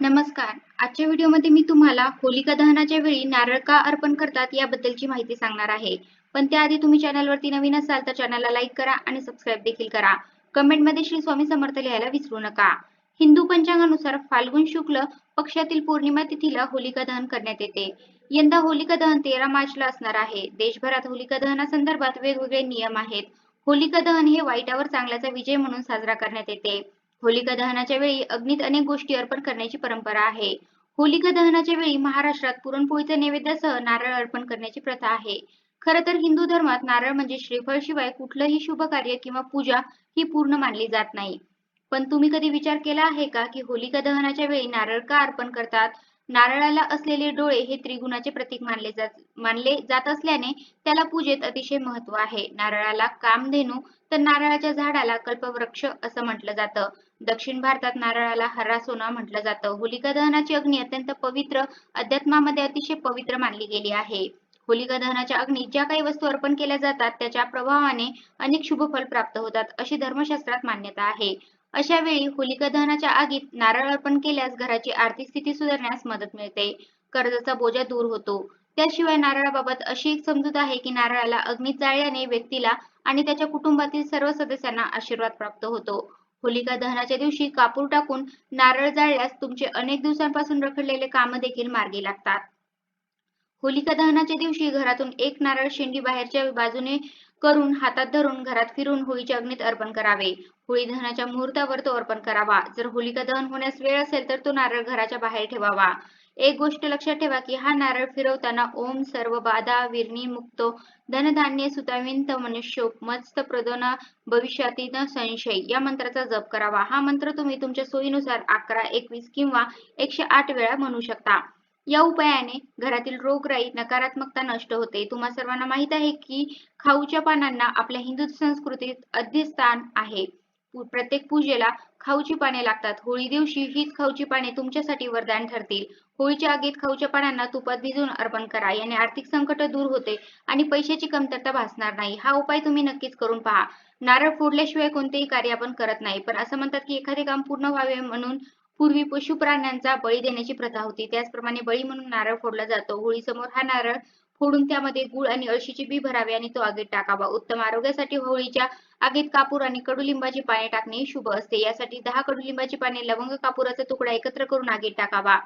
नमस्कार. आजच्या व्हिडिओमध्ये मी तुम्हाला होलिका दहनाच्या वेळी नारळ का अर्पण करतात याबद्दलची माहिती सांगणार आहे. पण त्याआधी तुम्ही चॅनलवरती नवीन असाल तर चॅनलला लाईक करा आणि सबस्क्राईब देखील करा. कमेंटमध्ये श्री स्वामी समर्थ लिहायला विसरू नका. हिंदू पंचांगानुसार फाल्गुन शुक्ल पक्षातील पौर्णिमा तिथीला होलिका दहन करण्यात येते. यंदा होलिका दहन तेरा मार्चला असणार आहे. देशभरात होलिका दहनासंदर्भात वेगवेगळे नियम आहेत. होलिका दहन हे वाईटावर चांगल्याचा विजय म्हणून साजरा करण्यात येते. होलिका दहनाच्या वेळी अग्नीत अनेक गोष्टी अर्पण करण्याची परंपरा आहे. होलिका दहनाच्या वेळी महाराष्ट्रात पुरणपोळीच्या नैवेद्यासह नारळ अर्पण करण्याची प्रथा आहे. खर तर हिंदू धर्मात नारळ म्हणजे श्रीफळ शिवाय कुठलंही शुभ कार्य किंवा पूजा ही पूर्ण मानली जात नाही. पण तुम्ही कधी विचार केला आहे का की होलिका दहनाच्या वेळी नारळ का अर्पण करतात? नारळाला असलेले डोळे हे त्रिगुणाचे प्रतीक मानले जात मानले जात असल्याने त्याला पूजेत अतिशय महत्त्व आहे. नारळाला कामधेनू तर नारळाच्या झाडाला कल्पवृक्ष असं म्हटलं जातं. दक्षिण भारतात नारळाला हरा सोना म्हटलं जातं. होलिका दहनाची अग्नी अत्यंत पवित्र अध्यात्मामध्ये अतिशय पवित्र मानली गेली आहे. होलिका दहनाच्या अग्नीत ज्या काही वस्तू अर्पण केल्या जातात त्याच्या प्रभावाने अनेक शुभ फल प्राप्त होतात अशी धर्मशास्त्रात मान्यता आहे. अशा वेळी होलिका दहनाच्या आगीत नारळ अर्पण केल्यास घराची आर्थिक स्थिती सुधारण्यास मदत मिळते. कर्जाचा बोजा दूर होतो. त्याशिवाय नारळाबाबत अशी एक समजूत आहे की नारळाला अग्नीत जाळल्याने व्यक्तीला आणि त्याच्या कुटुंबातील सर्व सदस्यांना आशीर्वाद प्राप्त होतो. होलिका दहनाच्या दिवशी कापूर टाकून नारळ जाळल्यास तुमचे अनेक दिवसांपासून रखडलेले काम देखील मार्गी लागतात. होलिका दहनाच्या दिवशी घरातून एक नारळ शेंडी बाहेरच्या बाजूने करून हातात धरून घरात फिरून होळीच्या अग्नीत अर्पण करावे. होळी दहनाच्या मुहूर्तावर तो अर्पण करावा. जर होलिका दहन होण्यास वेळ असेल तर तो नारळ घराच्या बाहेर ठेवावा. एक गोष्ट लक्षात ठेवा की हा नारळ फिरवताना ओम सर्व बाधा विरणी मुक्तो धनधान्य सुताविंत मनुष्य मस्त प्रदोना भविष्यातील संशय या मंत्राचा जप करावा. हा मंत्र तुम्ही तुमच्या सोयीनुसार अकरा एकवीस किंवा एकशे आठ वेळा म्हणू शकता. या उपायाने घरातील रोगराई नकारात्मकता नष्ट होते. तुम्हा सर्वांना माहीत आहे की खाऊच्या पानांना आपल्या हिंदू संस्कृतीत अधिस्थान आहे. प्रत्येक पूजेला खाऊची पाने लागतात. होळी दिवशी हीच खाऊची पाने तुमच्यासाठी वरदान ठरतील. होळीच्या आगीत खाऊच्या पानांना तुपात भिजवून अर्पण करा. याने आर्थिक संकट दूर होते आणि पैशाची कमतरता भासणार नाही. हा उपाय तुम्ही नक्कीच करून पहा. नारळ फोडल्याशिवाय कोणतेही कार्य आपण करत नाही. पण असं म्हणतात की एखादे काम पूर्ण व्हावे म्हणून पूर्वी पशु प्राण्यांचा बळी देण्याची प्रथा होती. त्याचप्रमाणे बळी म्हणून नारळ फोडला जातो. होळी समोर हा नारळ फोडून त्यामध्ये गुळ आणि अळशीचे बी भरावे आणि तो आगीत टाकावा. उत्तम आरोग्यासाठी होळीच्या आगीत कापूर आणि कडुलिंबाची पाने टाकणे शुभ असते. यासाठी दहा कडुलिंबाची पाने लवंग कापुराचा तुकडा एकत्र करून आगीत टाकावा.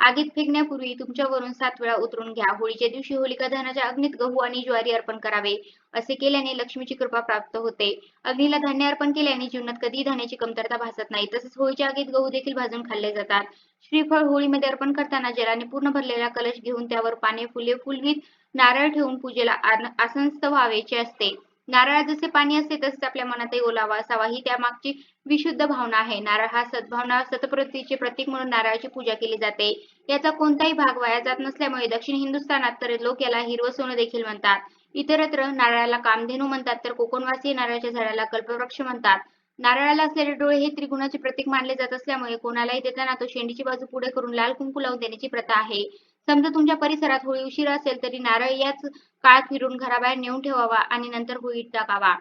आगीत फेकण्यापूर्वी तुमच्यावरून सात वेळा उतरून घ्या. होळीच्या दिवशी होलिका दहनाच्या अग्नीत गहू आणि ज्वारी अर्पण करावे असे केल्याने लक्ष्मीची कृपा प्राप्त होते. अग्नीला धान्य अर्पण केल्याने जीवनात कधीही धान्याची कमतरता भासत नाही. तसेच होळीच्या आगीत गहू देखील भाजून खाल्ले जातात. श्रीफळ होळीमध्ये अर्पण करताना जलाने पूर्ण भरलेला कलश घेऊन त्यावर पाने फुले फुलवीत नारळ ठेवून पूजेला आसनस्थ व्हावेचे असते. नारळात जसे पाणी असते तसेच आपल्या मनातही ओलावा असावा. ही त्यामागची विशुद्ध भावना आहे. नारळ हा सद्भावना सतप्रतीचे प्रतीक म्हणून नारळाची पूजा केली जाते. याचा कोणताही भाग वाया जात नसल्यामुळे दक्षिण हिंदुस्थानात तर लोक याला हिरवं सोनं देखील म्हणतात. इतरत्र नारळाला कामधेनू म्हणतात तर कोकणवासी नारळाच्या झाडाला कल्पवृक्ष म्हणतात. नारळाला असलेले डोळे हे त्रिगुणाचे प्रतीक मानले जात असल्यामुळे कोणालाही देताना तो शेंडीची बाजू पुढे करून लाल कुंकू लावून देण्याची प्रथा आहे. समजा तुमच्या परिसरात होळी उशीर असेल तरी नारळ याच काळात फिरून घराबाहेर नेऊन ठेवावा आणि नंतर होळीत टाकावा.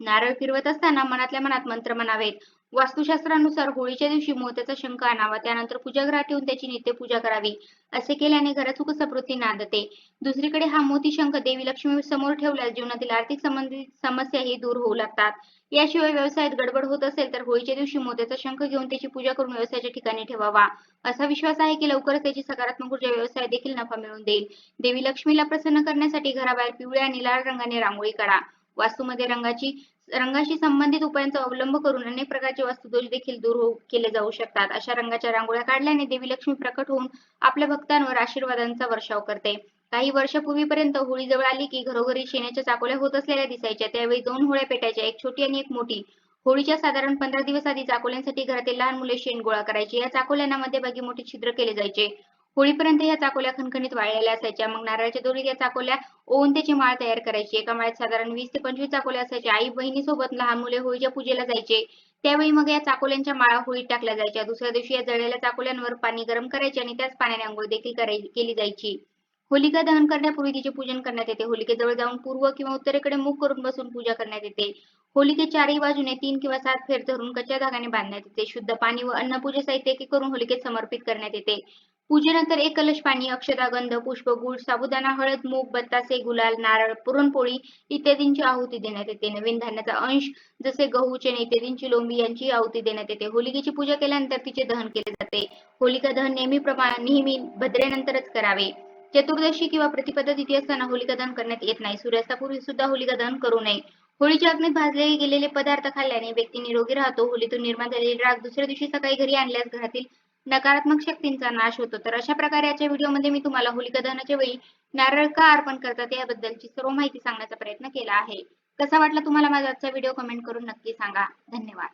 नारळ फिरवत असताना मनातल्या मनात मंत्र म्हणावेत वास्तुशास्त्रानुसार होळीच्या दिवशी मोत्याचा शंख आणावा त्यानंतर पूजागृहात ठेवून त्याची नित्यपूजा करावी असे केल्याने घरात सुख समृद्धी नांदते. दुसरीकडे हा मोती शंख देवी लक्ष्मी समोर ठेवल्यास जीवनातील आर्थिक संबंधित समस्याही दूर होऊ लागतात. याशिवाय व्यवसायात गडबड होत असेल तर होळीच्या दिवशी मोत्याचा शंख घेऊन त्याची पूजा करून व्यवसायाच्या ठिकाणी ठेवावा. असा विश्वास आहे की लवकरच त्याची सकारात्मक ऊर्जा व्यवसाय देखील नफा मिळवून देईल. देवी लक्ष्मीला प्रसन्न करण्यासाठी घराबाहेर पिवळ्या आणि लाल रंगाने रांगोळी काढा. वास्तूमध्ये रंगाची रंगाशी संबंधित उपायांचा अवलंब करून अनेक प्रकारचे वास्तुदोष देखील दूर होऊ केले जाऊ शकतात. अशा रंगाच्या रांगोळ्या काढल्याने देवी लक्ष्मी प्रकट होऊन आपल्या भक्तांवर आशीर्वादांचा वर्षाव करते. काही वर्षापूर्वीपर्यंत होळी जवळ आली की घरोघरी शेणाच्या चाकोल्या होत असलेल्या दिसायच्या. त्यावेळी दोन होळ्या पेटायच्या एक छोटी आणि एक मोठी. होळीच्या साधारण पंधरा दिवस आधी चाकोल्यांसाठी घरातील लहान मुले शेण गोळा करायची. या चाकोल्यांना मध्यभागी मोठे छिद्र केले जायचे. होळीपर्यंत या चाकोल्या खणखणीत वाळलेल्या असायच्या. मग नारळाच्या दोरीत या चाकोल्या ओवून त्याची माळ तयार करायची. एका माळ्यात साधारण वीस ते पंचवीस चाकोल्या असायच्या. आई बहिणी सोबत लहान मुले होळीच्या पूजेला जायचे. त्यावेळी मग या चाकोल्यांच्या माळा होळीत टाकल्या जायच्या. दुसऱ्या दिवशी या जळलेल्या चाकोल्यांवर पाणी गरम करायचे आणि त्याच पाण्याने आंघोळ देखील केली जायची. होलिका दहन करण्यापूर्वी तिचे पूजन करण्यात येते. होलिकेजवळ जाऊन पूर्व किंवा उत्तरेकडे मुख करून बसून पूजा करण्यात येते. होलिके चारही बाजूने तीन किंवा सात फेर धरून कच्च्या धागाने बांधण्यात येते. शुद्ध पाणी व अन्न पूजा साहित्य करून होलिकेत समर्पित करण्यात येते. पूजेनंतर एक कलश पाणी अक्षता गंध पुष्प गुळ साबुदाणा हळद मूग बत्तासे गुलाल नारळ पुरणपोळी इत्यादींची आहुती देण्यात येते. नवीन धान्याचा अंश जसे गहू चणे इत्यादींची लोंबी यांची आहुती देण्यात येते. होलिकेची पूजा केल्यानंतर तिचे दहन केले जाते. होलिका दहन नेहमीप्रमाणे नेहमी भद्रेनंतरच करावे. चतुर्दशी किंवा प्रतिपदा तिथी असताना होलिका दहन करण्यात येत नाही. सूर्यास्तापूर्वी सुद्धा होलिका दहन करू नये. होळीच्या अग्नीत भाजले गेलेले पदार्थ खाल्ल्याने व्यक्ती निरोगी राहतो. होलीतून निर्माण झालेली राग दुसऱ्या दिवशी सकाळी घरी आणल्यास घरातील नकारात्मक शक्तींचा नाश होतो. तर अशा प्रकारे याच्या व्हिडिओमध्ये मी तुम्हाला होलिका दहनाच्या वेळी नारळ का अर्पण करतात याबद्दलची सर्व माहिती सांगण्याचा प्रयत्न केला आहे. कसा वाटला तुम्हाला माझा आजचा व्हिडिओ कमेंट करून नक्की सांगा. धन्यवाद.